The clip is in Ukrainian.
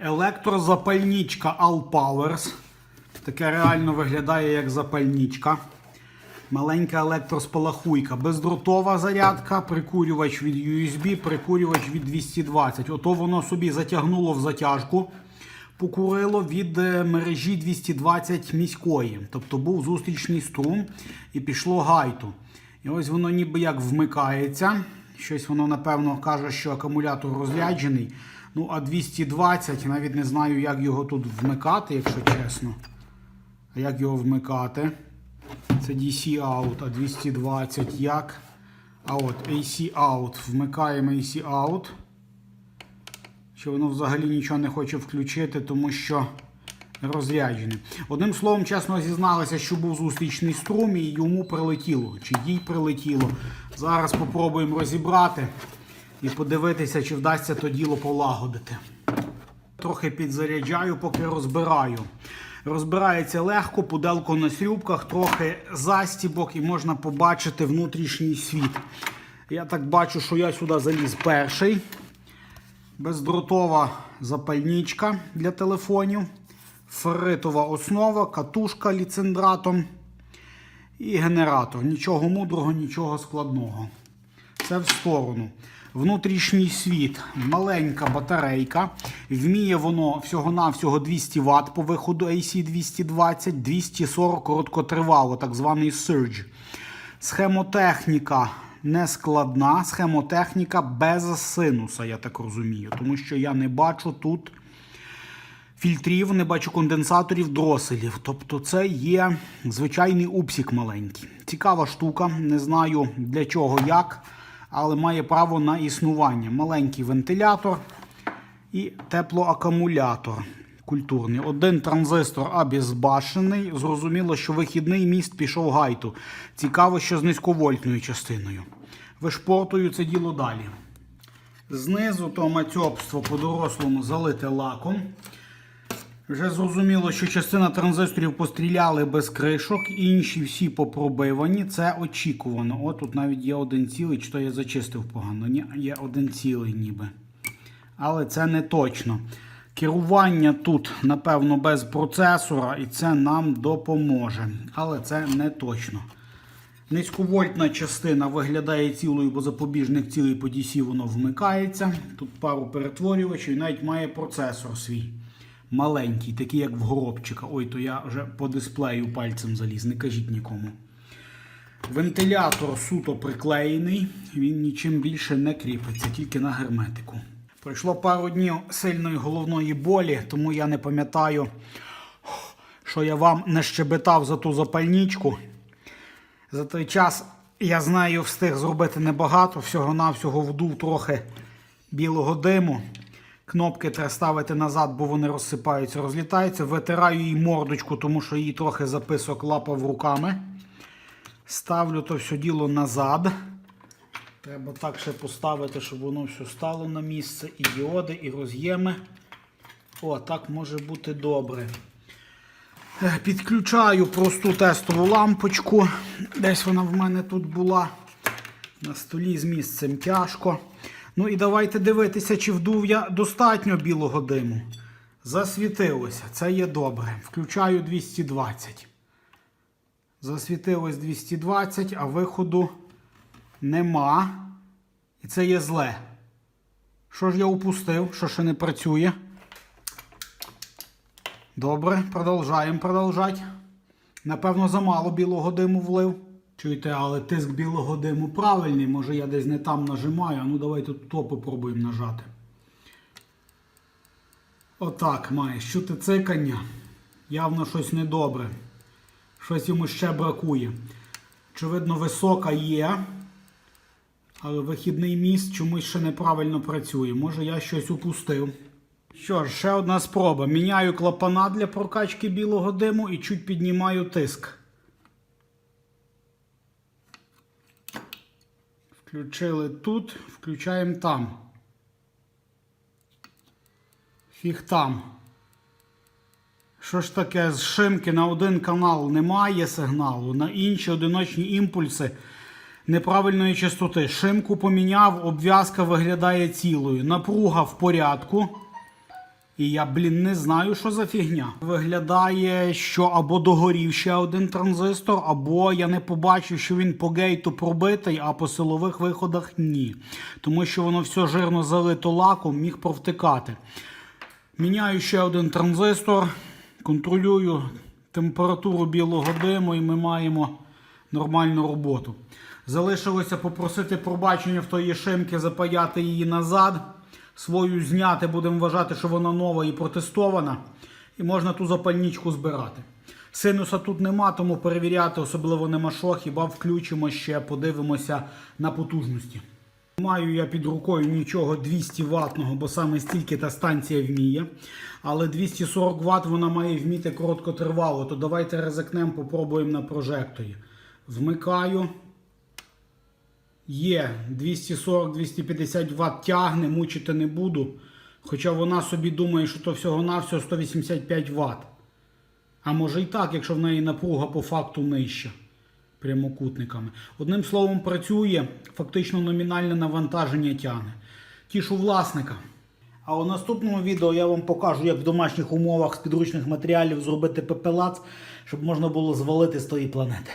Електрозапальничка All Powers. Таке реально виглядає як запальничка. Маленька електроспалахуйка. Бездротова зарядка, прикурювач від USB, прикурювач від 220. Ото воно собі затягнуло в затяжку. Покурило від е, мережі 220 міської. Тобто був зустрічний струм і пішло гайту. І ось воно ніби як вмикається. Щось воно, напевно, каже, що акумулятор розряджений. Ну, а 220, навіть не знаю, як його тут вмикати, якщо чесно. А як його вмикати? Це DC out, а 220 як? А от AC out. Вмикаємо AC out. Що воно взагалі нічого не хоче включити, тому що розряджене. Одним словом, чесно зізналися, що був зустрічний струм і йому прилетіло. Чи їй прилетіло. Зараз спробуємо розібрати і подивитися, чи вдасться то діло полагодити. Трохи підзаряджаю, поки розбираю. Розбирається легко, пуделко на срюбках, трохи застібок і можна побачити внутрішній світ. Я так бачу, що я сюди заліз перший. Бездротова запальничка для телефонів, ферритова основа, катушка ліцендратом і генератор. Нічого мудрого, нічого складного. Це в сторону. Внутрішній світ, маленька батарейка. Вміє воно всього-навсього 200 Вт по виходу AC 220, 240 короткотривало, так званий surge. Схемотехніка не складна, схемотехніка без синуса, я так розумію. Тому що я не бачу тут фільтрів, не бачу конденсаторів, дроселів. Тобто це є звичайний упсік маленький. Цікава штука, не знаю для чого як, але має право на існування. Маленький вентилятор і теплоакумулятор культурний. Один транзистор обезбашений. Зрозуміло, що вихідний міст пішов гайту. Цікаво, що з низьковольтною частиною. Вишпортую це діло далі. Знизу то мацьобство по-дорослому залите лаком. Вже зрозуміло, що частина транзисторів постріляли без кришок, інші всі попробивані. Це очікувано. О, тут навіть є один цілий, чи то я зачистив погано. Ні, є один цілий ніби. Але це не точно. Керування тут, напевно, без процесора, і це нам допоможе. Але це не точно. Низьковольтна частина виглядає цілою, бо запобіжник цілий по DC воно вмикається. Тут пару перетворювачів і навіть має процесор свій. Маленький, такий як в горобчика. Ой, то я вже по дисплею пальцем заліз, не кажіть нікому. Вентилятор суто приклеєний, він нічим більше не кріпиться, тільки на герметику. Пройшло пару днів сильної головної болі, тому я не пам'ятаю, що я вам не щебетав за ту запальничку. За той час я з нею встиг зробити небагато, всього-навсього вдув трохи білого диму. Кнопки треба ставити назад, бо вони розсипаються, розлітаються. Витираю їй мордочку, тому що її трохи записок лапав руками. Ставлю то все діло назад. Треба так ще поставити, щоб воно все стало на місце. І діоди, і роз'єми. О, так може бути добре. Е, Підключаю просту тестову лампочку. Десь вона в мене тут була. На столі з місцем тяжко. Ну і давайте дивитися, чи вдув я достатньо білого диму. Засвітилося. Це є добре. Включаю 220. Засвітилось 220, а виходу нема. І це є зле. Що ж я упустив? Що ще не працює? Добре, продовжаємо продовжати. Напевно, замало білого диму влив. Чуєте, але тиск білого диму правильний. Може я десь не там нажимаю. Ну давайте то попробуємо нажати. Отак має. Чути цикання. Явно щось недобре. Щось йому ще бракує. Очевидно, висока є. Але вихідний міст чомусь ще неправильно працює. Може я щось упустив. Що ж, ще одна спроба. Міняю клапана для прокачки білого диму і чуть піднімаю тиск. Включили тут, включаємо там. Фіг там. Що ж таке, з шимки на один канал немає сигналу, на інші одиночні імпульси неправильної частоти. Шимку поміняв, обв'язка виглядає цілою. Напруга в порядку. І я, блін, не знаю, що за фігня. Виглядає, що або догорів ще один транзистор, або я не побачив, що він по гейту пробитий, а по силових виходах ні. Тому що воно все жирно залито лаком, міг провтикати. Міняю ще один транзистор, контролюю температуру білого диму, і ми маємо нормальну роботу. Залишилося попросити пробачення в тої шимки, запаяти її назад. Свою зняти, будемо вважати, що вона нова і протестована. І можна ту запальничку збирати. Синуса тут нема, тому перевіряти особливо нема що. Хіба включимо ще, подивимося на потужності. Маю я під рукою нічого 200 ватного, бо саме стільки та станція вміє. Але 240 Вт вона має вміти короткотривало. То давайте ризикнемо, попробуємо на прожекторі. Вмикаю. Є 240-250 Вт тягне, мучити не буду. Хоча вона собі думає, що то всього-навсього 185 Вт. А може і так, якщо в неї напруга по факту нижча прямокутниками. Одним словом, працює, фактично номінальне навантаження тягне. Тішу власника. А у наступному відео я вам покажу, як в домашніх умовах з підручних матеріалів зробити пепелац, щоб можна було звалити з тої планети.